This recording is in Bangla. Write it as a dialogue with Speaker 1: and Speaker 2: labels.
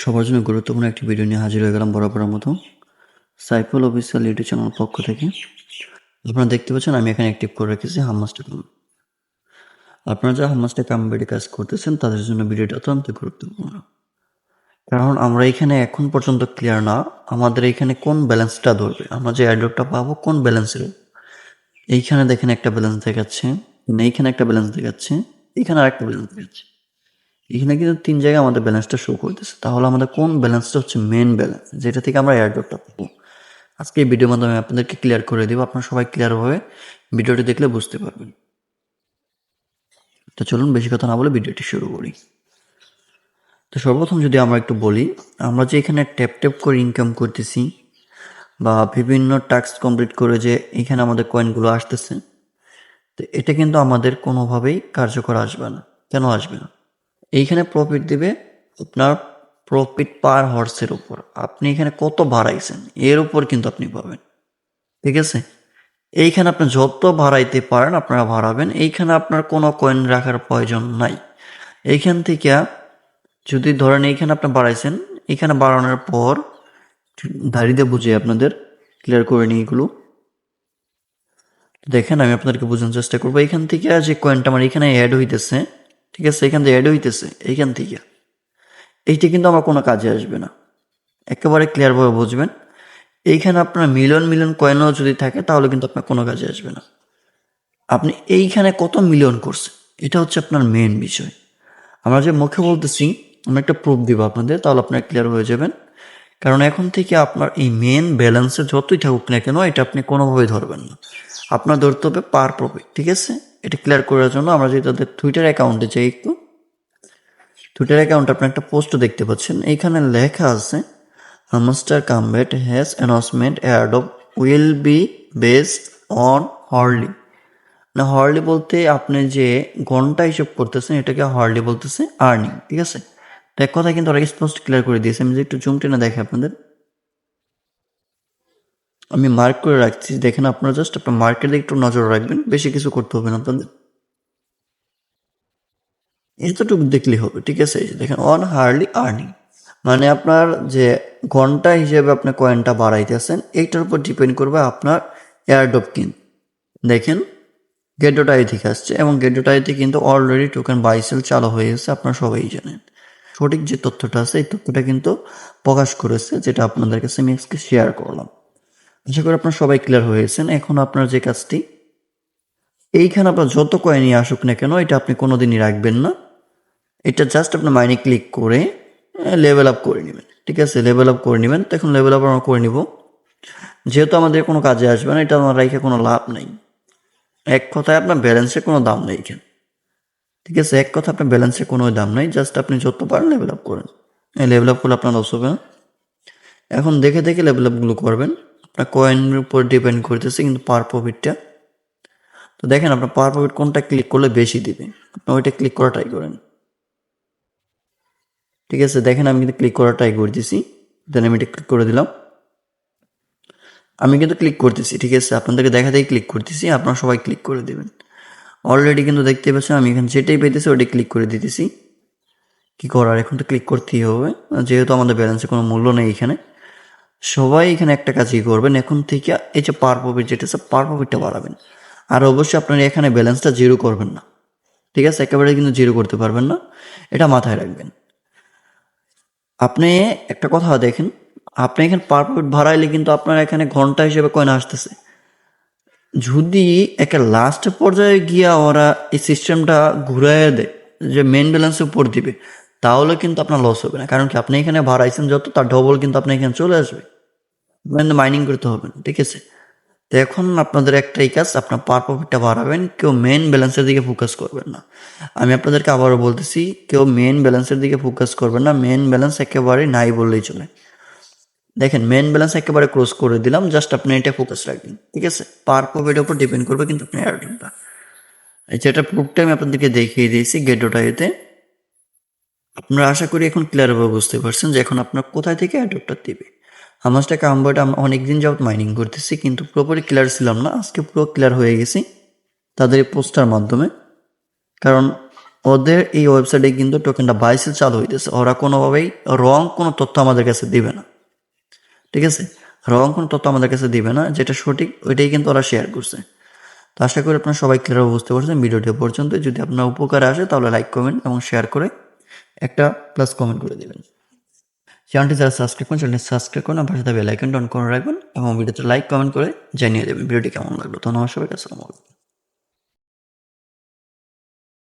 Speaker 1: সবার জন্য গুরুত্বপূর্ণ একটি ভিডিও নিয়ে হাজির হয়ে গেলাম বরাবরের মতো। সাইফুল অফিসিয়াল ইউটিউব চ্যানেল পক্ষ থেকে। আপনারা দেখতে পাচ্ছেন আমি এখানে অ্যাক্টিভ করে রেখেছি হাম্মাস্টার কাম আপনারা যারা হাম্মাস্টার কামবেডে কাজ করতেছেন, তাদের জন্য ভিডিওটা অত্যন্ত গুরুত্বপূর্ণ। কারণ আমরা এখানে এখন পর্যন্ত ক্লিয়ার না, আমাদের এখানে কোন ব্যালেন্সটা ধরবে, আমরা যে অ্যাড্রপটা পাবো কোন ব্যালেন্সের এইখানে দেখেন একটা ব্যালেন্স দেখাচ্ছে এইখানে একটা ব্যালেন্স দেখাচ্ছে, এখানে আরেকটা ব্যালেন্স দেখাচ্ছে। এখানে কিন্তু তিন জায়গায় আমাদের ব্যালেন্সটা শো করতেছে। তাহলে আমাদের কোন ব্যালেন্সটা হচ্ছে মেন ব্যালেন্স যেটা থেকে আমরা এয়ারড্রপটা পাবো। আজকে এই ভিডিওর মাধ্যমে আপনাদেরকে ক্লিয়ার করে দেবো। আপনারা সবাই ক্লিয়ারভাবে ভিডিওটি দেখলে বুঝতে পারবেন। তো চলুন, বেশি কথা না বলে ভিডিওটি শুরু করি। তো সর্বপ্রথম যদি আমরা একটু বলি, আমরা যে এখানে ট্যাপ ট্যাপ করে ইনকাম করতেছি বা বিভিন্ন টাস্ক কমপ্লিট করে যে এখানে আমাদের কয়েনগুলো আসতেছে, তো এটা কিন্তু আমাদের কোনোভাবেই কার্যকর আসবে না। কেন আসবে না? এইখানে প্রফিট দিবে আপনার প্রফিট পার হর্সের উপর। আপনি এখানে কত ভাড়াইছেন এর উপর কিন্তু আপনি পাবেন। ঠিক আছে? এইখানে আপনি যত ভাড়াইতে পারেন, আপনারা বাড়াবেন। এইখানে আপনার কোনো কয়েন রাখার প্রয়োজন নাই। এইখান থেকে যদি ধরেন এইখানে আপনি বাড়াইছেন এখানে বাড়ানোর পর দাঁড়িয়ে বুঝে আপনাদের ক্লিয়ার করে নিই এগুলো। দেখেন আমি আপনাদেরকে বোঝানোর চেষ্টা করব। এখান থেকে যে কয়েনটা আমার এখানে অ্যাড হইতেছে ঠিক আছে, এখান থেকে অ্যাড হইতেছে, এইখান থেকে। এইটা কিন্তু আমার কোনো কাজে আসবে না। একেবারে ক্লিয়ারভাবে বুঝবেন। এইখানে আপনার মিলিয়ন মিলিয়ন কয়েনও যদি থাকে, তাহলে কিন্তু আপনার কোনো কাজে আসবে না। আপনি এইখানে কত মিলিয়ন করছে এটা হচ্ছে আপনার মেন বিষয়। আমরা যে মুখে বলতেছি আমরা একটা প্রুফ দিব আপনাদের, তাহলে আপনারা ক্লিয়ার হয়ে যাবেন। কারণ এখন থেকে আপনার এই মেন ব্যালেন্সে যতই থাকুক না কেন, এটা আপনি কোনোভাবেই ধরবেন না। আপনার ধরতে হবে পার প্রফিট ঠিক আছে? এটা ক্লিয়ার করার জন্য আমরা যদি তাদের টুইটার অ্যাকাউন্টে যাই একটু। টুইটার অ্যাকাউন্টে আপনি একটা পোস্ট দেখতে পাচ্ছেন। এইখানে লেখা আছে Hamster Kombat has announcement of will be based on hourly না হর্লি বলতে আপনি যে ঘণ্টা হিসেব করতেছেন, এটাকে হর্লি বলতেছে আর্নিং ঠিক আছে? এক কথা কিন্তু ওরা স্পষ্ট ক্লিয়ার করে দিয়েছে। আমি যদি একটু জুম টেনে দেখে আপনাদের। আমি মার্ক করে রাখছি। দেখেন আপনারা জাস্ট আপনার মার্কেটে একটু নজর রাখবেন, বেশি কিছু করতে হবে না আপনাদের। এতটুকু দেখলেই হবে, ঠিক আছে? দেখেন অন হার্লি আর্নিং মানে আপনার যে ঘণ্টা হিসেবে আপনি কয়েনটা বাড়াইতেছেন, এইটার উপর ডিপেন্ড করবে আপনার এয়ারডপ কিন দেখেন গেডোটাই থেকে আসছে এবং গেডোটাইতে কিন্তু অলরেডি টোকেন বাইসেল চালু হয়ে গেছে, আপনারা সবাই জানেন। সঠিক যে তথ্যটা আছে, এই তথ্যটা কিন্তু প্রকাশ করেছে, যেটা আপনাদের কাছে আমি আজকে শেয়ার করলাম। আশা করি আপনার সবাই ক্লিয়ার হয়েছেন। এখন আপনার যে কাজটি, এইখানে আপনার যত কয়েনই আসুক না কেন, এটা আপনি কোনোদিনই রাখবেন না। এটা জাস্ট আপনার মাইনে ক্লিক করে লেভেল আপ করে নেবেন। ঠিক আছে? লেভেল আপ করে নেবেন। তখন লেভেল আপ আমরা করে নিব। যেহেতু আমাদের কোনো কাজে আসবে না, এটা আমার রেখে কোনো লাভ নেই। এক কথায় আপনার ব্যালেন্সের কোনো দাম নেই এখানে। ঠিক আছে? এক কথা আপনার ব্যালেন্সের কোনো দাম নেই। জাস্ট আপনি যত পারেন লেভেল আপ করেন লেভেল আপ করলে আপনার লস হবে না। এখন দেখে দেখে লেভেল আপগুলো করবেন। আপনার কয়েনের উপর ডিপেন্ড করতেছে, কিন্তু পার প্রফিটটা তো দেখেন, আপনার পার প্রফিট কোনটা ক্লিক করলে বেশি দিবে? আপনি ওইটা ক্লিক করা ট্রাই করেন। ঠিক আছে, দেখেন আমি কিন্তু ক্লিক করা ট্রাই করে দিছি দেন আমি এটা ক্লিক করে দিলাম। আমি কিন্তু ক্লিক করতেছি, ঠিক আছে? আপনাদেরকে দেখা দেখাতেই ক্লিক করতেছি, আপনারা সবাই ক্লিক করে দেবেন। অলরেডি কিন্তু দেখতে পাচ্ছেন, আমি এখানে যেটাই পেতেছি, ওটাই ক্লিক করে দিতেছি। কী করার? এখন তো ক্লিক করতেই হবে। যেহেতু আমাদের ব্যালেন্সে কোনো মূল্য নেই এখানে। সবাই এখানে একটা কাজই করবেন, এখন থেকে এই যে পার প্রফিট যেটা আছে পার প্রফিটটা বাড়াবেন। আর অবশ্যই আপনার এখানে ব্যালেন্সটা জিরো করবেন না। ঠিক আছে? একেবারে কিন্তু জিরো করতে পারবেন না। এটা মাথায় রাখবেন। আপনি একটা কথা দেখেন, আপনি এখানে পার প্রফিট ভাড়াইলে কিন্তু আপনার এখানে ঘণ্টা হিসেবে কয়েন আসতেছে। যদি একটা লাস্ট পর্যায়ে গিয়া ওরা এই সিস্টেমটা ঘুরাইয়ে দেয়, যে মেন ব্যালেন্সের উপর দিবে, তাহলে কিন্তু আপনার লস হবে না। কারণ কি, আপনি এখানে ভাড়াইছেন যত, তার ডবল কিন্তু আপনি এখানে চলে আসবে। মানে মাইনিং করতে হবে না ঠিক আছে? তো এখন আপনাদের একটাই কাজ, আপনার পার প্রফিটটা বাড়াবেন, কেউ মেন ব্যালেন্সের দিকে ফোকাস করবেন না। আমি আপনাদেরকে আবারও বলতেছি, কেউ মেন ব্যালেন্সের দিকে ফোকাস করবেন না মেন ব্যালেন্স একেবারে নাই বললেই চলে। দেখেন মেন ব্যালেন্স একেবারে ক্লোজ করে দিলাম জাস্ট আপনি এটা ফোকাস রাখবেন, ঠিক আছে? পার প্রফিটের উপর ডিপেন্ড করবে, কিন্তু আপনি এয়ারটেলটা যেটা প্রুফটা আমি আপনাদেরকে দেখিয়ে দিয়েছি গেটোটা এতে আপনারা আশা করি এখন ক্লিয়ারভাবে বুঝতে পারছেন যে এখন আপনার কোথায় থেকে অ্যাডপ্টার দিবে। আমার টাকা আমবারটা আমরা অনেকদিন যাবত মাইনিং করতেছি, কিন্তু পুরোপুরি ক্লিয়ার ছিলাম না, আজকে পুরো ক্লিয়ার হয়ে গেছি তাদের এই পোস্টার মাধ্যমে। কারণ ওদের এই ওয়েবসাইটে কিন্তু টোকেনটা বাইসে চালু হইতেছে, ওরা কোনোভাবেই রং কোনো তথ্য আমাদের কাছে দিবে না। ঠিক আছে? রং কোনো তথ্য আমাদের কাছে দিবে না, যেটা সঠিক, ওইটাই কিন্তু ওরা শেয়ার করছে। তো আশা করি আপনারা সবাই ক্লিয়ার বুঝতে পারছেন ভিডিওটি পর্যন্ত যদি আপনার উপকারে আসে তাহলে লাইক কমেন্ট এবং শেয়ার করে একটা প্লাস কমেন্ট করে দিবেন। চ্যানেলটি যারা সাবস্ক্রাইব করেন, চ্যানেলটি সাবস্ক্রাইব করুন পাশে সাথে বেলাইকনটা অন করে রাখবেন এবং ভিডিওতে লাইক কমেন্ট করে জানিয়ে দেবেন ভিডিওটি কেমন লাগল। ধন্যবাদ সবাইকে, আসসালামু আলাইকুম।